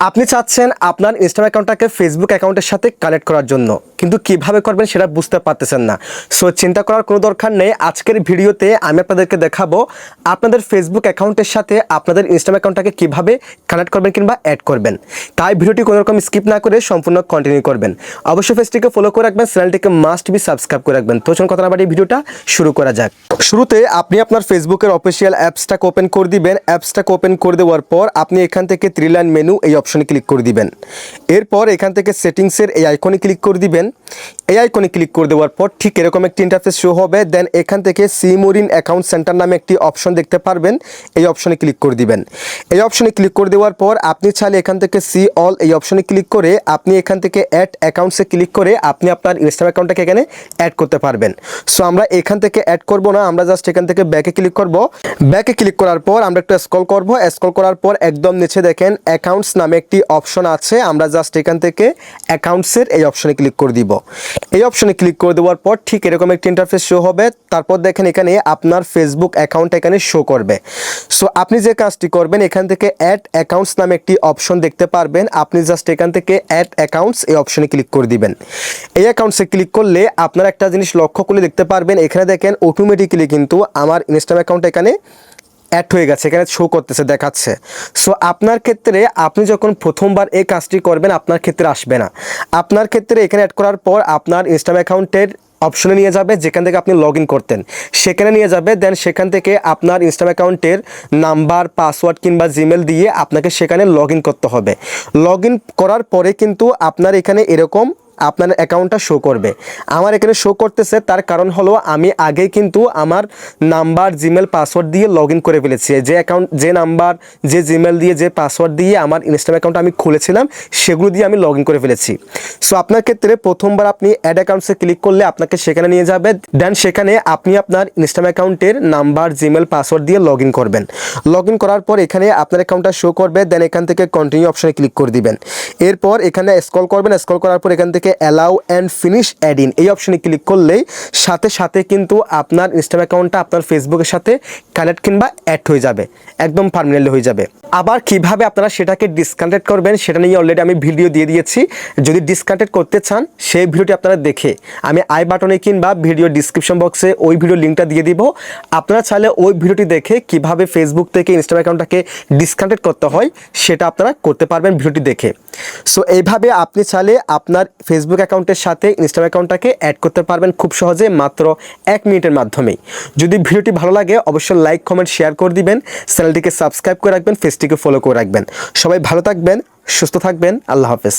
আপনি চাচ্ছেন আপনার ইনস্টাগ্রাম অ্যাকাউন্টটাকে ফেসবুক অ্যাকাউন্টের সাথে কানেক্ট করার জন্য, কিন্তু কীভাবে করবেন সেটা বুঝতে পারতেছেন না। সো চিন্তা করার কোনো দরকার নেই। আজকের ভিডিওতে আমি আপনাদেরকে দেখাবো আপনাদের ফেসবুক অ্যাকাউন্টের সাথে আপনাদের ইনস্টাগ্রাম অ্যাকাউন্টটাকে কীভাবে কানেক্ট করবেন কিংবা অ্যাড করবেন। তাই ভিডিওটি কোনো রকম স্কিপ না করে সম্পূর্ণ কন্টিনিউ করবেন। অবশ্যই পেজটিকে ফলো করে রাখবেন, চ্যানেলটিকে মাস্ট বি সাবস্ক্রাইব করে রাখবেন। তো চলুন কথা না বাড়িয়ে ভিডিওটা শুরু করা যাক। শুরুতে আপনি আপনার ফেসবুকের অফিসিয়াল অ্যাপসটাকে ওপেন করে দিবেন। অ্যাপসটাকে ওপেন করে দেওয়ার পর আপনি এখান থেকে থ্রি লাইন মেনু এই অপশনে ক্লিক করে দিবেন। এরপর এখান থেকে সেটিংসের এই আইকনে ক্লিক করে দিবেন। এই আইকনে ক্লিক করে দেওয়ার পর ঠিক এরকম একটি ইন্টারফেস শো হবে। দেন এখান থেকে সিমোরিন অ্যাকাউন্ট সেন্টার নামে একটি অপশন দেখতে পারবেন। এই অপশনে ক্লিক করে দিবেন। এই অপশনে ক্লিক করে দেওয়ার পর আপনি চাইলে এখান থেকে সি অল এই অপশনে ক্লিক করে আপনি এখান থেকে অ্যাড অ্যাকাউন্টসে ক্লিক করে আপনি আপনার ইনস্টাগ্রাম অ্যাকাউন্টটাকে এখানে অ্যাড করতে পারবেন। সো আমরা এখান থেকে অ্যাড করব না, আমরা জাস্ট এখান থেকে ব্যাকে ক্লিক করব। ব্যাকে ক্লিক করার পর আমরা একটু স্ক্রল করব। স্ক্রল করার পর একদম নিচে দেখেন অ্যাকাউন্টস নামে একটি অপশন আছে। আমরা জাস্ট এখান থেকে অ্যাকাউন্টসের এই অপশনে ক্লিক করে দিব। এই অপশনে ক্লিক করে দেওয়ার পর ঠিক এরকম একটি ইন্টারফেস শো হবে। তারপর দেখেন এখানে আপনার ফেসবুক অ্যাকাউন্ট এখানে শো করবে। সো আপনি যে কাজটি করবেন, এখান থেকে অ্যাড অ্যাকাউন্টস নামে একটি অপশন দেখতে পারবেন। আপনি জাস্ট এখান থেকে অ্যাড অ্যাকাউন্টস এই অপশনে ক্লিক করে দিবেন। এই অ্যাকাউন্টসে ক্লিক করলে আপনার একটা জিনিস লক্ষ্য করলে দেখতে পারবেন। এখানে দেখেন অটোমেটিক্যালি কিন্তু আমার ইনস্টাগ্রাম অ্যাকাউন্ট এখানে অ্যাড হয়ে গেছে, এখানে শো করতেছে, দেখাচ্ছে। সো আপনার ক্ষেত্রে আপনি যখন প্রথমবার এই কাজটি করবেন, আপনার ক্ষেত্রে আসবে না। আপনার ক্ষেত্রে এখানে অ্যাড করার পর আপনার ইনস্টাগ্রাম অ্যাকাউন্টের অপশনে নিয়ে যাবে, যেখান থেকে আপনি লগ করতেন। সেখানে নিয়ে যাবে দেন সেখান থেকে আপনার ইনস্টাগ্রাম অ্যাকাউন্টের নাম্বার পাসওয়ার্ড কিংবা জিমেল দিয়ে আপনাকে সেখানে লগ করতে হবে। লগ করার পরে কিন্তু আপনার এখানে এরকম আপনার অ্যাকাউন্টটা শো করবে। আমার এখানে শো করতেছে, তার কারণ হলো আমি আগে কিন্তু আমার নাম্বার জিমেল পাসওয়ার্ড দিয়ে লগ ইন করে ফেলেছি। যে অ্যাকাউন্ট যে নাম্বার, যে জিমেল দিয়ে যে পাসওয়ার্ড দিয়ে আমার ইনস্টাগ্রাম অ্যাকাউন্ট আমি খুলেছিলাম, সেগুলো দিয়ে আমি লগ ইন করে ফেলেছি। সো আপনার ক্ষেত্রে প্রথমবার আপনি অ্যাড অ্যাকাউন্টসে ক্লিক করলে আপনাকে সেখানে নিয়ে যাবে। দেন সেখানে আপনি আপনার ইনস্টাগ্রাম অ্যাকাউন্টের নাম্বার জিমেল পাসওয়ার্ড দিয়ে লগ ইন করবেন। লগ ইন করার পর এখানে আপনার অ্যাকাউন্টটা শো করবে দেন এখান থেকে কন্টিনিউ অপশানে ক্লিক করে দিবেন। এরপর এখানে স্ক্রল করবেন স্ক্রল করার পর এখান থেকে allow and finish add in এই অপশনে ক্লিক করলেই সাথে সাথে কিন্তু আপনার ইনস্টাগ্রাম অ্যাকাউন্টটা আপনার ফেসবুকের সাথে কানেক্ট কিংবা অ্যাড হয়ে যাবে। একদম পারমানেন্টলি হয়ে যাবে। আবার কীভাবে আপনারা সেটাকে ডিসকানেক্ট করবেন সেটা নিয়ে অলরেডি আমি ভিডিও দিয়ে দিয়েছি। যদি ডিসকানেক্ট করতে চান সেই ভিডিওটি আপনারা দেখে আমি আই বাটনে কিংবা ভিডিও ডিসক্রিপশন বক্সে ওই ভিডিও লিঙ্কটা দিয়ে দিব। আপনারা চাইলে ওই ভিডিওটি দেখে কীভাবে ফেসবুক থেকে ইনস্টাগ্রাম অ্যাকাউন্টটাকে ডিসকানেক্ট করতে হয় সেটা আপনারা করতে পারবেন ভিডিওটি দেখে। সো এইভাবে আপনি চাইলে আপনার ফেসবুক অ্যাকাউন্টের সাথে ইনস্টাগ্রাম অ্যাকাউন্টটাকে অ্যাড করতে পারবেন খুব সহজে মাত্র এক মিনিটের মাধ্যমেই। যদি ভিডিওটি ভালো লাগে, অবশ্যই লাইক কমেন্ট শেয়ার করে দিবেন, চ্যানেলটিকে সাবস্ক্রাইব করে রাখবেন ফেসটিকে ফলো করে রাখবেন। সবাই ভালো থাকবেন, সুস্থ থাকবেন, আল্লাহ হাফেজ।